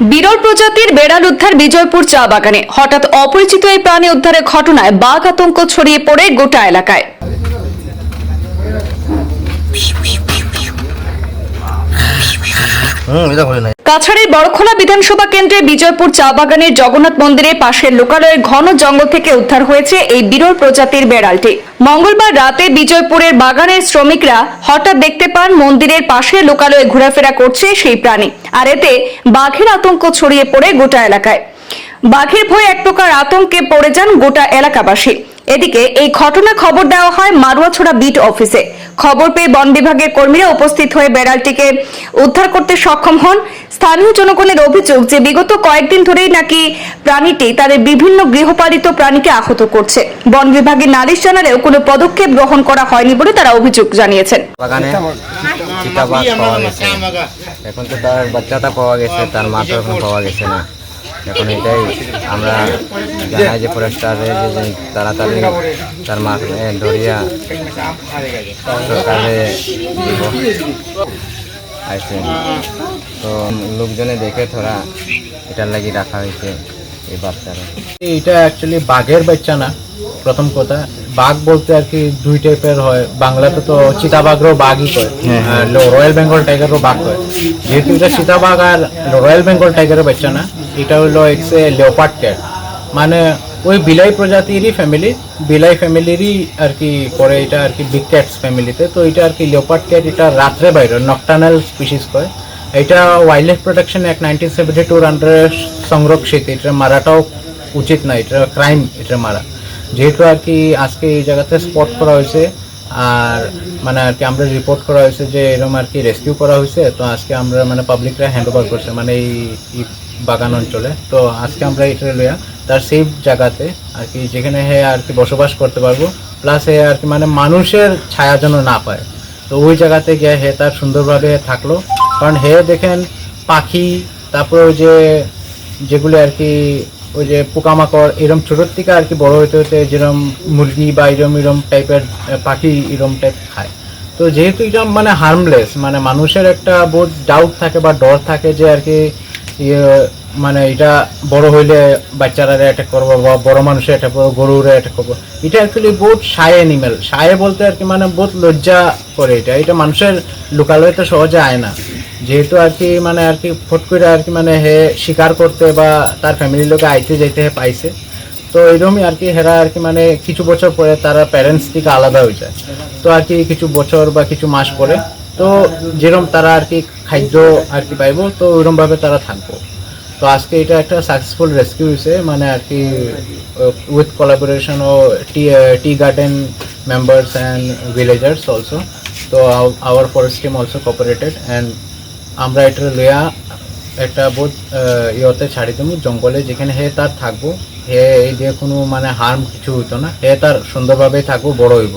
বিরল প্রজাতির বেড়াল উদ্ধার বিজয়পুর চা বাগানে। হঠাৎ অপরিচিত এই প্রাণী উদ্ধারের ঘটনায় বাঘ আতঙ্ক ছড়িয়ে পড়ে গোটা এলাকায়। কাছাড়ের বড়খোলা বিধানসভা কেন্দ্রে বিজয়পুর চা বাগানের জগন্নাথ মন্দিরের পাশের লোকালয়ের ঘন জঙ্গল থেকে উদ্ধার হয়েছে এই বিরল প্রজাতির বেড়ালটি। মঙ্গলবার রাতে বিজয়পুরের বাগানের শ্রমিকরা হঠাৎ দেখতে পান মন্দিরের পাশে লোকালয়ে ঘোরাফেরা করছে সেই প্রাণী। আর এতে বাঘের আতঙ্ক ছড়িয়ে পড়ে গোটা এলাকায়। বাঘের ভয়ে এক প্রকার আতঙ্কে পড়ে যান গোটা এলাকাবাসী। এদিকে এই ঘটনা খবর দেওয়া হয় মারুয়াছড়া বিট অফিসে। খবর পেয়ে বন বিভাগের কর্মীরা উপস্থিত হয়ে বেড়ালটিকে উদ্ধার করতে সক্ষম হন। স্থানীয় জনগণের অভিযোগ যে বিগত কয়েকদিন ধরেই নাকি প্রাণীটি তাদের বিভিন্ন গৃহপালিত প্রাণীকে আহত করছে। বন বিভাগের নালিশ জানালেও কোনো পদক্ষেপ গ্রহণ করা হয়নি বলে তারা অভিযোগ জানিয়েছেন। চিতাবাঘ পাওয়া গেছে। এখন তো তার বাচ্চাটা পাওয়া গেছে তার মা তো এখন পাওয়া গেছে না। এখন এটাই আমরা জানাই যে ফরেস্টারে যে যে তাড়াতাড়ি তার মা ধরিয়া সরকারে দিব। আইসে তো লোকজনে দেখে থোড়া এটার লাগি রাখা হয়েছে। এই বাচ্চারা। এটা অ্যাকচুয়ালি বাঘের বাচ্চা না প্রথম কথা। বাঘ বলতে আর কি দুই টাইপের হয়। বাংলাতে তো চিতাবাঘরও বাঘই কয় রয়্যাল বেঙ্গল টাইগারও বাঘ কয়। যেহেতু এটা চিতাবাঘ আর রয়্যাল বেঙ্গল টাইগারের বাচ্চা না এটা হলো এক্সে লেওপার্ড ক্যাট মানে ওই বিলাই প্রজাতিরই ফ্যামিলি বিলাই ফ্যামিলিরই আর কি পরে এটা আর কি বিগ ক্যাটস ফ্যামিলিতে তো এটা আর কি লেওপার্ড ক্যাট এটা রাত্রে বাইরে নকটানাল স্পিসিস কয়। এটা wildlife protection act nineteen seventy টুর আন্ডারে সংরক্ষিত, এটা মারাটাও উচিত না এটা ক্রাইম এটা মারা। যেহেতু আর কি আজকে এই জায়গাতে স্পট করা হয়েছে, আর মানে আর কি আমরা রিপোর্ট করা হয়েছে যে এরকম আর কি রেস্কিউ করা হয়েছে, তো আজকে আমরা মানে পাবলিকরা হ্যান্ড ওভার করছে মানে এই বাগান অঞ্চলে। তো আজকে আমরা এটা লইয়া তার সেফ জায়গাতে আর কি যেখানে হে আর কি বসবাস করতে পারব প্লাস হে আর কি মানে মানুষের ছায়া যেন না পায়। তো ওই জায়গাতে গিয়ে হে তার সুন্দরভাবে থাকল। কারণ হে দেখেন পাখি তারপরে ওই যে যেগুলো আর কি ওই যে পোকামাকড় এরম ছোটোর থেকে আর কি বড় হতে হতে যেরকম মুরগি বা এরম এরম টাইপের পাখি এরম টাইপ খায়। তো যেহেতু এরম মানে হার্মলেস মানে মানুষের একটা বহুত ডাউট থাকে বা ডর থাকে যে আর কি ইয়ে, মানে এটা বড় হইলে বাচ্চারা অ্যাটাক করব বা বড় মানুষের অ্যাটাক করব গরুরে অ্যাটাক করব। এটা অ্যাকচুয়ালি বহুত সায় অ্যানিমেল সায় বলতে আর কি মানে বহুত লজ্জা করে এটা। এটা মানুষের লোকালয়ে তো সহজে আয় না। যেহেতু আর কি মানে আর কি ফট করে আর কি মানে হে শিকার করতে বা তার ফ্যামিলির লোকে আইতে যাইতে হে পাইছে। তো এরকমই আর কি হেরা আর কি মানে কিছু বছর পরে তারা প্যারেন্টস থেকে আলাদা হয়ে যায়। তো আর কি কিছু বছর বা কিছু মাস পরে তো যেরকম তারা আর কি খাদ্য আর কি পাইব, তো ওইরকমভাবে তারা থাকব। তো আজকে এটা একটা সাকসেসফুল রেস্কিউ হয়েছে মানে আর কি উইথ কোলাবোরেশন ও টি tea garden members and villagers also to our forest team also cooperated and আমরা এটা লইয়া একটা বোধ ইয়তে ছাড়ি দেবো জঙ্গলে যেখানে হে তার থাকব, হে এই যে কোনো মানে হার্ম কিছু হইতো না, হে তার সুন্দরভাবে থাকব, বড় হইব।